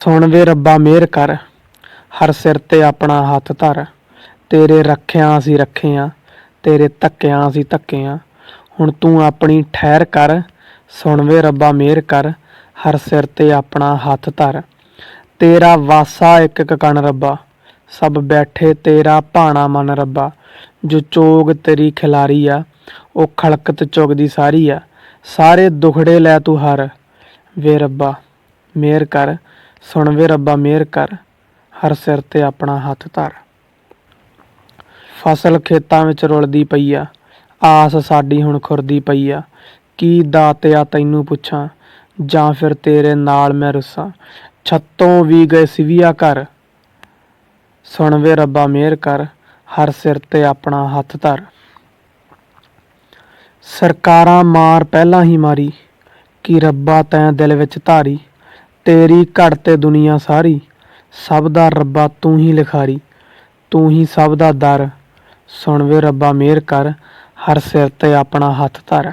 ਸੁਣ ਵੇ ਰੱਬਾ ਮਿਹਰ ਕਰ, ਹਰ ਸਿਰ ਤੇ ਆਪਣਾ ਹੱਥ ਧਰ। ਤੇਰੇ ਰੱਖਿਆ ਅਸੀਂ ਰੱਖੇ ਆਂ ਤੇਰੇ ਧੱਕਿਆ ਅਸੀਂ ਧੱਕੇ ਆਂ ਹੁਣ ਤੂੰ ਆਪਣੀ ਠਹਿਰ ਕਰ, ਸੁਣ ਵੇ ਰੱਬਾ ਮਿਹਰ ਕਰ, ਹਰ ਸਿਰ ਤੇ ਆਪਣਾ ਹੱਥ ਧਰ। ਤੇਰਾ ਵਾਸਾ ਇੱਕ ਇੱਕ ਕਣ ਰੱਬਾ, ਸਭ ਬੈਠੇ ਤੇਰਾ ਭਾਣਾ ਮਨ ਰੱਬਾ। ਜੋ ਚੋਗ ਤੇਰੀ ਖਿਲਾਰੀ ਆ, ਉਹ ਖਲਕਤ ਚੁਗਦੀ ਸਾਰੀ ਆ। ਸਾਰੇ ਦੁਖੜੇ ਲੈ ਤੂੰ ਹਰ। ਵੇ ਰੱਬਾ, ਮਿਹਰ ਕਰ ਸੁਣ ਵੇ ਰੱਬਾ ਮਿਹਰ ਕਰ, ਹਰ ਸਿਰ ਤੇ ਆਪਣਾ ਹੱਥ ਧਰ। ਫਸਲ ਖੇਤਾਂ ਵਿੱਚ ਰੁਲਦੀ ਪਈ ਆ, ਆਸ ਸਾਡੀ ਹੁਣ ਖੁਰਦੀ ਪਈ ਆ। ਕੀ ਦਾਤਿਆ ਤੈਨੂੰ ਪੁੱਛਾਂ, ਜਾਂ ਫਿਰ ਤੇਰੇ ਨਾਲ ਮੈਂ ਰੁੱਸਾਂ? ਛੱਤੋਂ ਵੀ ਗਏ ਸਿਵਿਆ ਘਰ। ਸੁਣ ਵੇ ਰੱਬਾ ਮਿਹਰ ਕਰ, ਹਰ ਸਿਰ ਤੇ ਆਪਣਾ ਹੱਥ ਧਰ। ਸਰਕਾਰਾਂ ਮਾਰ ਪਹਿਲਾਂ ਹੀ ਮਾਰੀ, ਕਿ ਰੱਬਾ ਤੈਂ ਦਿਲ ਵਿੱਚ ਧਾਰੀ? ਤੇਰੀ ਘੜ ਤੇ ਦੁਨੀਆ ਸਾਰੀ, ਸਭ ਦਾ ਰੱਬਾ ਤੂੰ ਹੀ ਲਿਖਾਰੀ, ਤੂੰ ਹੀ ਸਭ ਦਾ ਦਰ। ਸੁਣ ਵੇ ਰੱਬਾ ਮਿਹਰ ਕਰ, ਹਰ ਸਿਰ ਤੇ ਆਪਣਾ ਹੱਥ ਧਰ।